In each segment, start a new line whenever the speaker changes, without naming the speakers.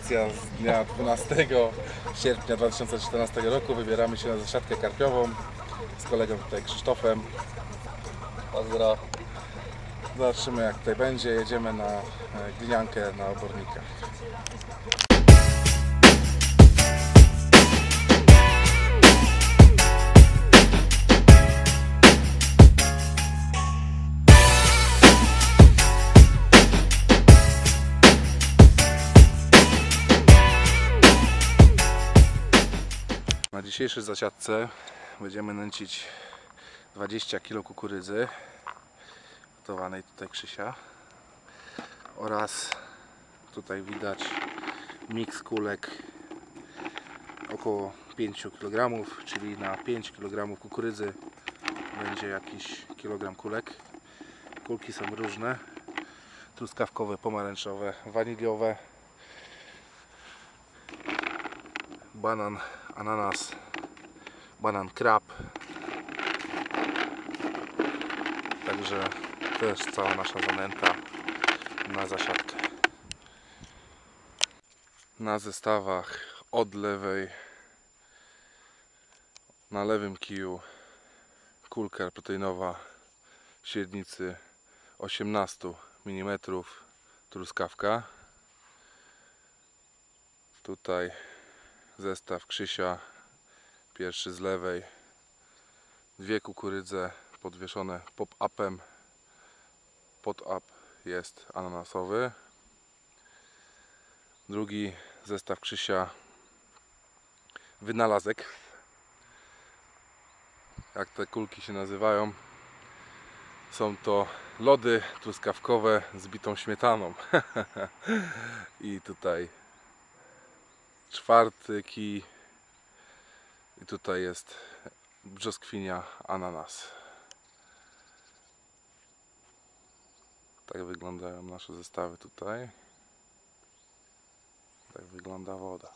Z dnia 12 sierpnia 2014 roku. Wybieramy się na zasiadkę karpiową z kolegą tutaj Krzysztofem. Pozdro. Zobaczymy jak tutaj będzie. Jedziemy na e, gliniankę na obornikach. Dzisiejszej zasiadce będziemy nęcić 20 kg kukurydzy gotowanej tutaj Krzysia oraz tutaj widać miks kulek około 5 kg, czyli na 5 kg kukurydzy będzie jakiś kilogram kulek. Kulki są różne, truskawkowe, pomarańczowe, waniliowe, banan, ananas, banan krab. Także to jest cała nasza zanęta na zasiadkę. Na zestawach od lewej na lewym kiju kulka proteinowa średnicy 18 mm truskawka. Tutaj zestaw Krzysia, pierwszy z lewej, dwie kukurydze podwieszone pop-upem, pod-up jest ananasowy, drugi zestaw Krzysia, wynalazek, jak te kulki się nazywają, są to lody truskawkowe z bitą śmietaną. I tutaj czwarty kij i tutaj jest brzoskwinia ananas. Tak wyglądają nasze zestawy tutaj. Tak wygląda woda.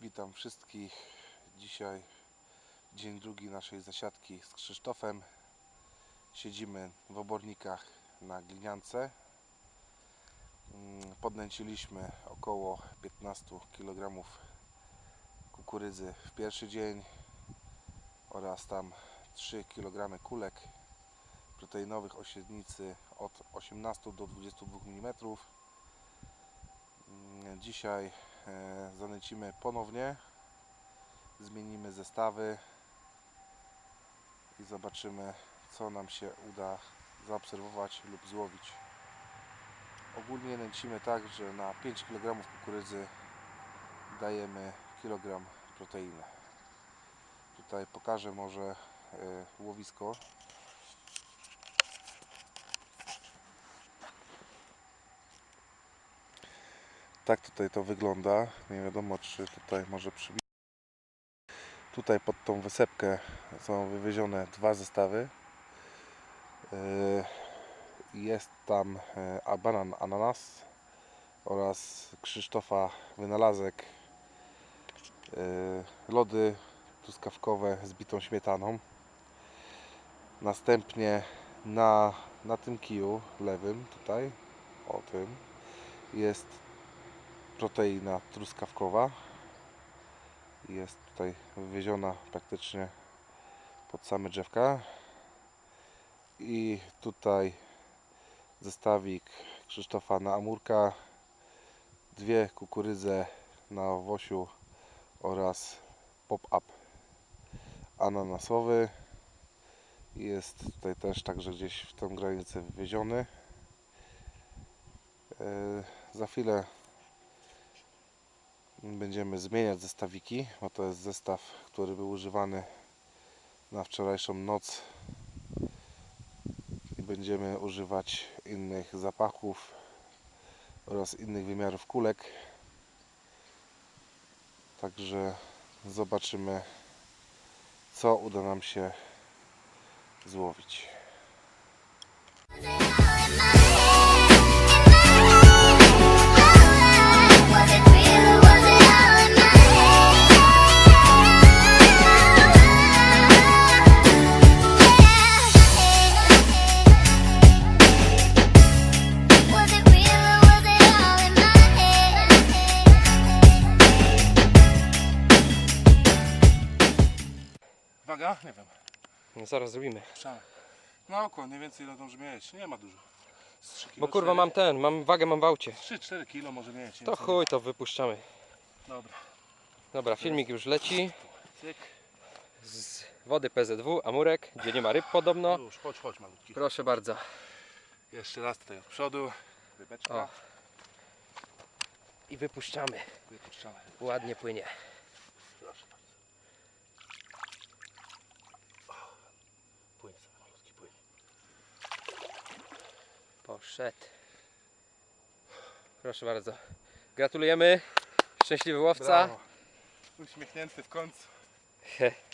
Witam wszystkich. Dzisiaj dzień drugi naszej zasiadki z Krzysztofem siedzimy w obornikach na gliniance. Mm, Podnęciliśmy około 15 kg kukurydzy w pierwszy dzień oraz tam 3 kg kulek proteinowych o średnicy od 18 do 22 mm. Dzisiaj e, zanęcimy ponownie, zmienimy zestawy i zobaczymy co nam się uda zaobserwować lub złowić. Ogólnie nęcimy tak, że na 5 kg kukurydzy dajemy kilogram proteiny. Tutaj pokażę może e, łowisko. Tak tutaj to wygląda. Nie wiadomo czy tutaj może przybić. Tutaj pod tą wysepkę są wywiezione dwa zestawy. Yy, Jest tam e, banan ananas oraz Krzysztofa wynalazek yy, lody truskawkowe z bitą śmietaną. Następnie na, na tym kiju lewym tutaj, o tym, jest proteina truskawkowa. Jest tutaj wywieziona praktycznie pod same drzewka i tutaj zestawik Krzysztofa na Amurka dwie kukurydze na owosiu oraz pop-up ananasowy. Jest tutaj też także gdzieś w tą granicę wywieziony. Yy, za chwilę będziemy zmieniać zestawiki bo to jest zestaw, który był używany na wczorajszą noc będziemy używać innych zapachów oraz innych wymiarów kulek. Także zobaczymy, co uda nam się złowić. Ja? Nie wiem.
No zaraz zrobimy.
Puszczamy. No około, mniej więcej ile może mieć. Nie ma dużo. Z 3
Bo
kilo,
kurwa mam ten, mam wagę mam w aucie.
3-4 kilo może mieć.
To
więcej.
chuj, to wypuszczamy.
Dobra.
Dobra, filmik już leci.
Cyk.
Z wody PZW, Amurek, gdzie nie ma ryb podobno.
Już, chodź, chodź malutki.
Proszę bardzo.
Jeszcze raz tutaj od przodu. Rybeczka.
O. I wypuszczamy.
Wypuszczamy.
Ładnie płynie.
Proszę bardzo. O, Płyń sobie malutki, płyń.
Poszedł. Proszę bardzo. Gratulujemy. Szczęśliwy łowca.
Brawo. Uśmiechnięty w końcu.
He.